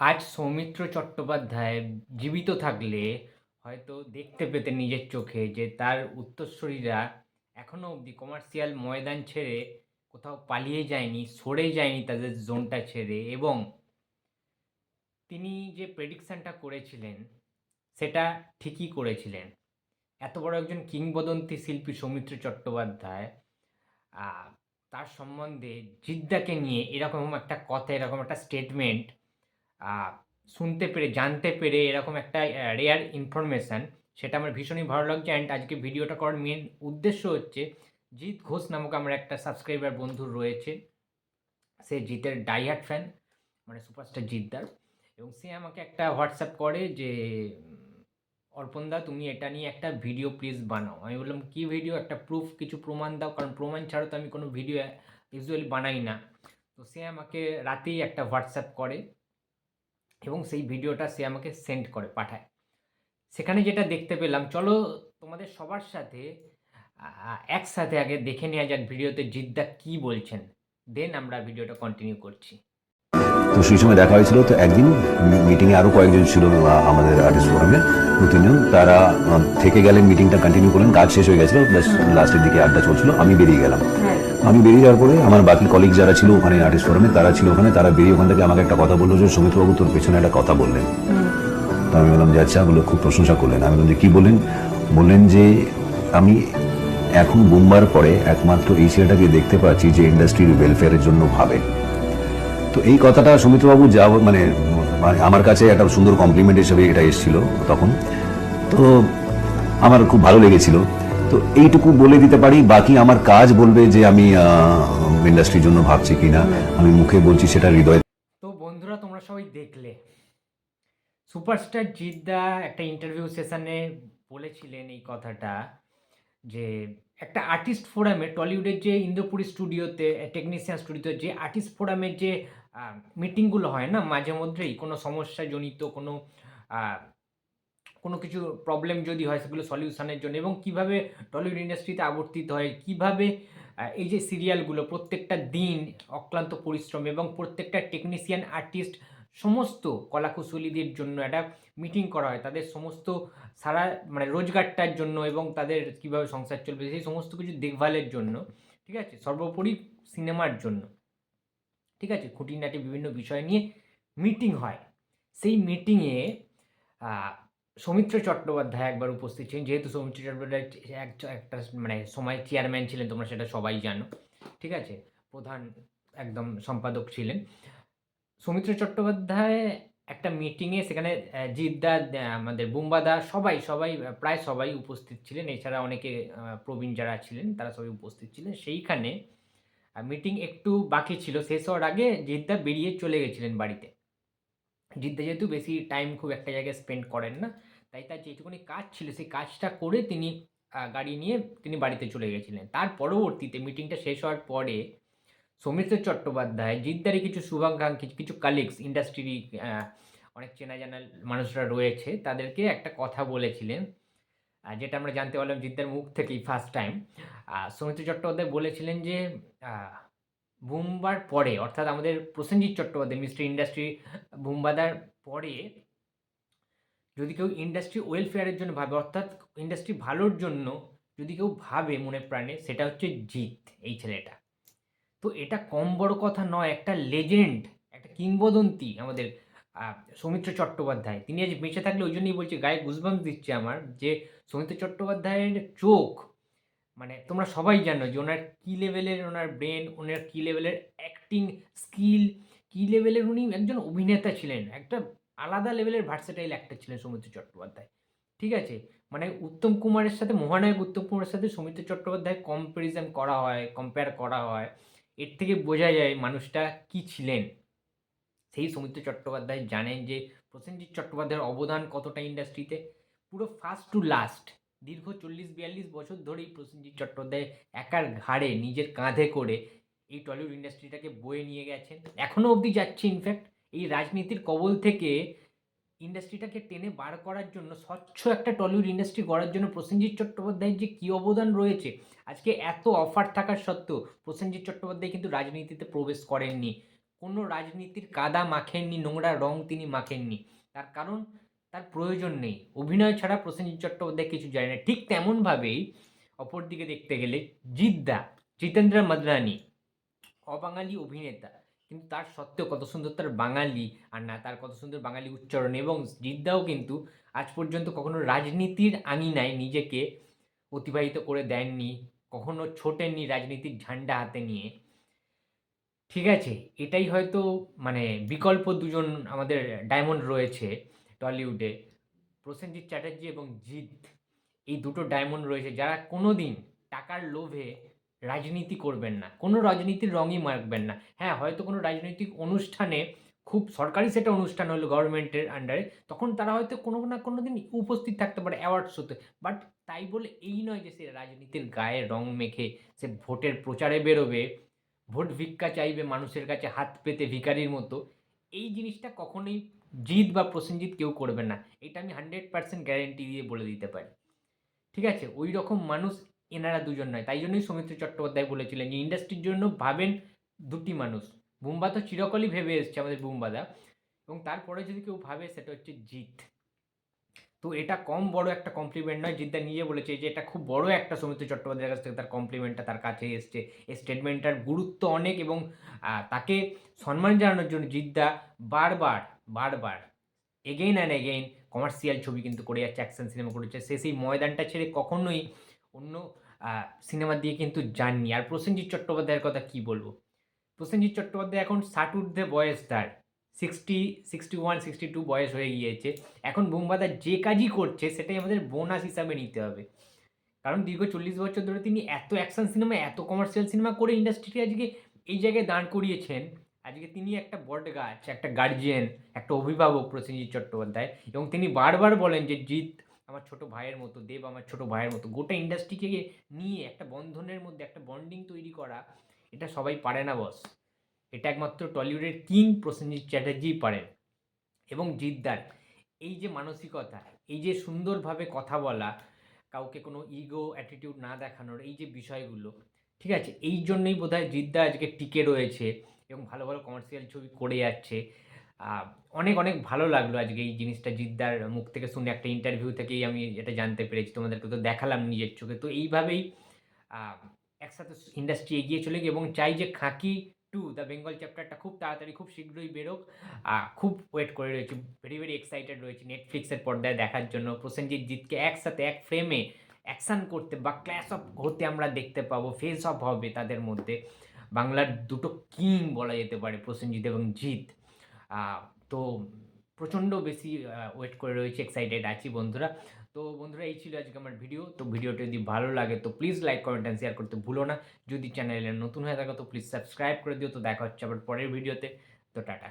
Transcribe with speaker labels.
Speaker 1: আজ সৌমিত্র চট্টোপাধ্যায় জীবিত থাকলে হয়তো দেখতে পেতেন নিজের চোখে যে তার উত্তরসূরিরা এখনও অবধি কমার্শিয়াল ময়দান ছেড়ে কোথাও পালিয়ে যায়নি, সরে যায়নি তাদের জোনটা ছেড়ে এবং তিনি যে প্রেডিকশানটা করেছিলেন, সেটা ঠিকই করেছিলেন। এত বড় একজন কিংবদন্তি শিল্পী সৌমিত্র চট্টোপাধ্যায় তার সম্বন্ধে জিদ্দাকে নিয়ে এরকম একটা কথা, এরকম একটা স্টেটমেন্ট শুনতে পেরে, জানতে পেরে এরকম একটা রেয়ার ইনফরমেশান সেটা আমার ভীষণই ভালো লাগছে অ্যান্ড আজকে ভিডিওটা করার মেন উদ্দেশ্য হচ্ছে জিৎ ঘোষ নামক আমার একটা সাবস্ক্রাইবার বন্ধু রয়েছে। সে জিতের ডাইহার্ট ফ্যান মানে সুপারস্টার জিদ্দার এবং সে আমাকে একটা হোয়াটসঅ্যাপ করে যে অর্পণদা তুমি এটা নিয়ে একটা ভিডিও প্লিজ বানাও। আমি বললাম, কি ভিডিও একটা প্রুফ কিছু প্রমাণ দাও, কারণ প্রমাণ ছাড়া তো আমি কোনো ভিডিও ইউজুয়ালি বানাই না। তো সে আমাকে রাতেই একটা হোয়াটসঅ্যাপ করে। এবং সেই ভিডিওটা সে আমাকে সেন্ড করে, পাঠায়। সেখানে যেটা দেখতে পেলাম, চলো তোমাদের সবার সাথে একসাথে আগে দেখে নেওয়া যাক ভিডিওতে জিদ্দা কি বলছেন। দেন আমরা ভিডিওটা কন্টিনিউ করছি।
Speaker 2: তো সেই সময় দেখা হয়েছিল তো একদিন মিটিংয়ে আরও কয়েকজন ছিল আমাদের আর্টিস্ট ফোরামে দু তিনজন তারা থেকে গেলেন মিটিংটা কন্টিনিউ করলেন কাজ শেষ হয়ে গেছিল লাস্টের দিকে আড্ডা চলছিল আমি বেরিয়ে গেলাম। আমি বেরিয়ে যাওয়ার পরে আমার বাকি কলিগ যারা ছিল ওখানে আর্টিস্ট ফোরামে তারা ছিল ওখানে তারা বেরিয়ে ওখান থেকে আমাকে একটা কথা বলল যে সমিতবাবু তোর পেছনে একটা কথা বললেন। তো আমি বললাম যে আচ্ছা। বলে খুব প্রশংসা করলেন। আমি বললাম যে কী বললেন? বললেন যে আমি এখন বুমবার পরে একমাত্র এই ছেলেটাকে দেখতে পাচ্ছি যে ইন্ডাস্ট্রির ওয়েলফেয়ারের জন্য ভাবে। তো এই কথাটা সুমিত্রবাবু যা মানে মানে আমার কাছে একটা সুন্দর কমপ্লিমেন্ট হিসেবে এটা এসেছিল তখন। তো আমার খুব ভালো লেগেছিল। তো এইটুকু বলে দিতে পারি, বাকি আমার কাজ বলবে যে আমি ইন্ডাস্ট্রির জন্য ভাবছি কিনা। আমি মুখে বলছি সেটা হৃদয়
Speaker 1: তো বন্ধুরা, তোমরা সবাই দেখলে। সুপারস্টার জিদ্দা একটা ইন্টারভিউ সেশনে বলেছিলেন এই কথাটা যে, একটা আর্টিস্ট ফোরামে টলিউডের যে ইন্দ্রপুরী স্টুডিওতে টেকনিশিয়ান স্টুডিওতে যে আর্টিস্ট ফোরামের যে মিটিংগুলো হয় না? মাঝে মধ্যেই কোনো সমস্যাজনিত কোনো কোনো কিছু প্রবলেম যদি হয় সেগুলো সলিউশনের জন্য এবং কীভাবে টলিউড ইন্ডাস্ট্রিতে আবর্তিত হয়, কীভাবে এই যে সিরিয়ালগুলো প্রত্যেকটা দিন অক্লান্ত পরিশ্রম এবং প্রত্যেকটা টেকনিশিয়ান আর্টিস্ট সমস্ত কলাকুশলীদের জন্য একটা মিটিং করা হয়। তাদের সমস্ত সারা মানে রোজগারটার জন্য এবং তাদের কীভাবে সংসার চলবে, সেই সমস্ত কিছু দেখভালের জন্য, ঠিক আছে? সর্বোপরি সিনেমার জন্য। ঠিক আছে? খুঁটিনাটি বিভিন্ন বিষয় নিয়ে মিটিং হয়। সেই মিটিংয়ে সৌমিত্র চট্টোপাধ্যায় একবার উপস্থিত ছিলেন। যেহেতু সৌমিত্র চট্টোপাধ্যায় এক- একটা মানে সময় চেয়ারম্যান ছিলেন, তোমরা সেটা সবাই জানো। ঠিক আছে? প্রধান একদম সম্পাদক ছিলেন। সৌমিত্র চট্টোপাধ্যায় একটা মিটিংয়ে সেখানে জিদ্দা আমাদের বুম্বাদা সবাই সবাই প্রায় সবাই উপস্থিত ছিলেন। এছাড়া অনেকে প্রবীণ যারা ছিলেন, তারা সবাই উপস্থিত ছিলেন। সেইখানে মিটিং একটু বাকি ছিল। শেষ হওয়ার আগে জিদ্দা বেরিয়ে চলে গেছিলেন বাড়িতে। জিদ্দা যেহেতু বেশি টাইম খুব একটা জায়গায় স্পেন্ড করেন না, তাই তার যেটুকুনি কাজ ছিল সেই কাজটা করে তিনি গাড়ি নিয়ে তিনি বাড়িতে চলে গেছিলেন। তার পরবর্তীতে মিটিংটা শেষ হওয়ার পরে সৌমিত্র চট্টোপাধ্যায়, জিদ্দারই কিছু শুভাকাঙ্ক্ষী, কিছু কালিগস ইন্ডাস্ট্রির অনেক চেনা জানা মানুষরা রয়েছে, তাদেরকে একটা কথা বলেছিলেন যেটা আমরা জানতে পারলাম জিদ্দার মুখ থেকেই ফার্স্ট টাইম সৌমিত্র চট্টোপাধ্যায় বলেছিলেন যে বুম্বার পরে, অর্থাৎ আমাদের প্রসেনজিৎ চট্টোপাধ্যায়, মিস্টার ইন্ডাস্ট্রি বুম্বাদার পরে, যদি কেউ ইন্ডাস্ট্রি ওয়েলফেয়ারের জন্য ভাবে, অর্থাৎ ইন্ডাস্ট্রি ভালোর জন্য যদি কেউ ভাবে মনে প্রাণে, সেটা হচ্ছে জিৎ, এই ছেলেটা। তো এটা কম বড় কথা নয়, একটা লেজেন্ড, একটা কিংবদন্তি আমাদের সৌমিত্র চট্টোপাধ্যায়। তিনি আজ বেঁচে থাকলে ওই জন্যই বলছি, গায়ে গুজবাম দিচ্ছে আমার যে সৌমিত্র চট্টোপাধ্যায়ের চোখ মানে তোমরা সবাই জানো যে ওনার কী লেভেলের ওনার ব্রেন ওনার কী লেভেলের অ্যাক্টিং স্কিল কী লেভেলের উনি একজন অভিনেতা ছিলেন, একটা আলাদা লেভেলের ভার্সেটাইল অ্যাক্টর ছিলেন সৌমিত্র চট্টোপাধ্যায়। ঠিক আছে? মানে উত্তম কুমারের সাথে, মহানায়ক উত্তম কুমারের সাথে সৌমিত্র চট্টোপাধ্যায় কম্প্যারিজন করা হয় কম্পেয়ার করা হয়। এর থেকে বোঝা যায় মানুষটা কি ছিলেন। সেই সৌমিত্র চট্টোপাধ্যায় জানেন যে প্রসেনজিৎ চট্টোপাধ্যায়ের অবদান কতটা ইন্ডাস্ট্রিতে? পুরো ফার্স্ট টু লাস্ট দীর্ঘ চল্লিশ বিয়াল্লিশ বছর ধরেই প্রসেনজিৎ চট্টোপাধ্যায় একার ঘাড়ে নিজের কাঁধে করে এই টলিউড ইন্ডাস্ট্রিটাকে বয়ে নিয়ে গেছেন। এখনও অবধি যাচ্ছে ইনফ্যাক্ট এই রাজনীতির কবল থেকে ইন্ডাস্ট্রিটাকে টেনে বার করার জন্য, স্বচ্ছ একটা টলিউড ইন্ডাস্ট্রি গড়ার জন্য প্রসেনজিৎ চট্টোপাধ্যায়ের যে কী অবদান রয়েছে, আজকে এত অফার থাকার সত্ত্বেও প্রসেনজিৎ চট্টোপাধ্যায় কিন্তু রাজনীতিতে প্রবেশ করেননি। কোনো রাজনীতির কাদা মাখেননি, নোংরা রং তিনি মাখেননি। তার কারণ, তার প্রয়োজন নেই। অভিনয় ছাড়া প্রসেনজিৎ চট্টোপাধ্যায় কিছু জানে না। ঠিক তেমনভাবেই অপরদিকে দেখতে গেলে জিদ্দা, জিতেন্দ্র মাদরানি, অবাঙালি অভিনেতা। কিন্তু তার সত্ত্বেও কত সুন্দর তার বাঙালি, আর না তার কত সুন্দর বাঙালি উচ্চারণ। এবং জিদ্দাও কিন্তু আজ পর্যন্ত কখনো রাজনীতির আঙিনায় নিজেকে অতিবাহিত করে দেননি, কখনো ছোটেননি রাজনীতির ঝান্ডা হাতে নিয়ে। ঠিক আছে, এটাই হয়তো মানে বিকল্প দুজন আমাদের ডায়মন্ড রয়েছে টলিউডে। প্রসেনজিৎ চ্যাটার্জি এবং জিৎ, এই দুটো ডায়মন্ড রয়েছে যারা কোনো দিন টাকার লোভে রাজনীতি করবেন না, কোনো রাজনীতির রঙই মাখবেন না। হ্যাঁ হয়তো কোনো রাজনৈতিক অনুষ্ঠানে খুব সরকারি সেটা অনুষ্ঠান হলো গভর্নমেন্টের আন্ডারে তখন তারা হয়তো কোনো না কোনো দিন উপস্থিত থাকতে পারে অ্যাওয়ার্ড শোতে বাট তাই বলে এই নয় যে সে রাজনীতির গায়ে রং মেখে সে ভোটের প্রচারে বেরোবে ভোট ভিক্ষা চাইবে মানুষের কাছে হাত পেতে ভিকারির মতো, এই জিনিসটা কখনোই জিত বা প্রসেনজিৎ কেউ করবে না। এটা আমি হান্ড্রেড পার্সেন্ট গ্যারেন্টি দিয়ে বলে দিতে পারি। ঠিক আছে? ওই রকম মানুষ এনারা দুজন নয়। তাই জন্যই সৌমিত্র চট্টোপাধ্যায় বলেছিলেন যে ইন্ডাস্ট্রির জন্য ভাবেন দুটি মানুষ। বুম্বা তো চিরকালই ভেবে এসছে আমাদের বুম্বাদা। এবং তারপরে যদি কেউ ভাবে, সেটা হচ্ছে জিত তো এটা কম বড় একটা কমপ্লিমেন্ট নয়, জিদ্দা নিজে বলেছে যে এটা খুব বড় একটা সৌমিত্র চট্টোপাধ্যায়ের কাছ থেকে তার কমপ্লিমেন্টটা তার কাছে এসছে। এই স্টেটমেন্টটার গুরুত্ব অনেক এবং তাকে সম্মান জানানোর জন্য জিদ্দা বারবার বারবার এগেইন অ্যান্ড এগেইন কমার্শিয়াল ছবি কিন্তু করে যাচ্ছে অ্যাকশন সিনেমা করেছে সে সেই ময়দানটা ছেড়ে কখনোই অন্য সিনেমা দিয়ে কিন্তু যাননি। আর প্রসেনজিৎ চট্টোপাধ্যায়ের কথা কি বলব? প্রসেনজিৎ চট্টোপাধ্যায় এখন ষাট ঊর্ধ্বে বয়স তার। Sixty sixty one sixty two বয়স হয়ে গিয়েছে। এখন বুম্বাদা যে কাজই করছে, সেটাই আমাদের বোনাস হিসাবে নিতে হবে। কারণ দীর্ঘ চল্লিশ বছর ধরে তিনি এত অ্যাকশন সিনেমা এত কমার্শিয়াল সিনেমা করে ইন্ডাস্ট্রিকে আজকে এই জায়গায় দাঁড় করিয়েছেন। আজকে তিনি একটা বট গাছ, একটা গার্জিয়ান একটা অভিভাবক প্রসেনজিৎ চট্টোপাধ্যায়। এবং তিনি বারবার বলেন যে, জিৎ, আমার ছোট ভাইয়ের মতো, দেব আমার ছোট ভাইয়ের মতো, গোটা ইন্ডাস্ট্রিকে নিয়ে একটা বন্ধনের মধ্যে একটা বন্ডিং তৈরি করা, এটা সবাই পারে না বস এটা একমাত্র টলিউডের কিং প্রসেনজিৎ চ্যাটার্জিই পারেন। এবং জিদ্দার, এই যে মানসিকতা, এই যে সুন্দরভাবে কথা বলা, কাউকে কোনো ইগো, অ্যাটিটিউড না দেখানোর এই যে বিষয়গুলো, ঠিক আছে? এই জন্যই বোধহয় জিদ্দা আজকে টিকে রয়েছে এবং ভালো ভালো কমার্শিয়াল ছবি করে যাচ্ছে। অনেক অনেক ভালো লাগল আজকে এই জিনিসটা জিদ্দার মুখ থেকে শুনে। একটা ইন্টারভিউ থেকেই আমি এটা জানতে পেরেছি। তোমাদেরকে তো দেখালাম নিজের চোখে। তো এইভাবেই একসাথে ইন্ডাস্ট্রি এগিয়ে চলে এবং চাই যে খাকি টু, দ্য বেঙ্গল চ্যাপ্টারটা খুব তাড়াতাড়ি, খুব শীঘ্রই বেরোক। খুব ওয়েট করে রয়েছি ভেরি ভেরি এক্সাইটেড রয়েছি নেটফ্লিক্সের পর্দায় দেখার জন্য। প্রসেনজিৎ জিতকে একসাথে, এক ফ্রেমে অ্যাকশান করতে বা ক্ল্যাশ অফ হতে আমরা দেখতে পাবো ফেস অফ হবে তাদের মধ্যে। বাংলার দুটো কিং বলা যেতে পারে প্রসেনজিৎ এবং জিৎ। তো প্রচণ্ড বেশি ওয়েট করে রয়েছে এক্সাইটেড আছি বন্ধুরা। তো বন্ধুরা, এই ছিল আজকে আমার ভিডিও তো ভিডিওটা যদি ভালো লাগে, তো please like comment and share করতে ভুলো না। যদি চ্যানেলে নতুন হয়ে থাকো, তো প্লিজ সাবস্ক্রাইব করে দিও। তো দেখা হচ্ছে আবার পরের ভিডিওতে তো টাটা।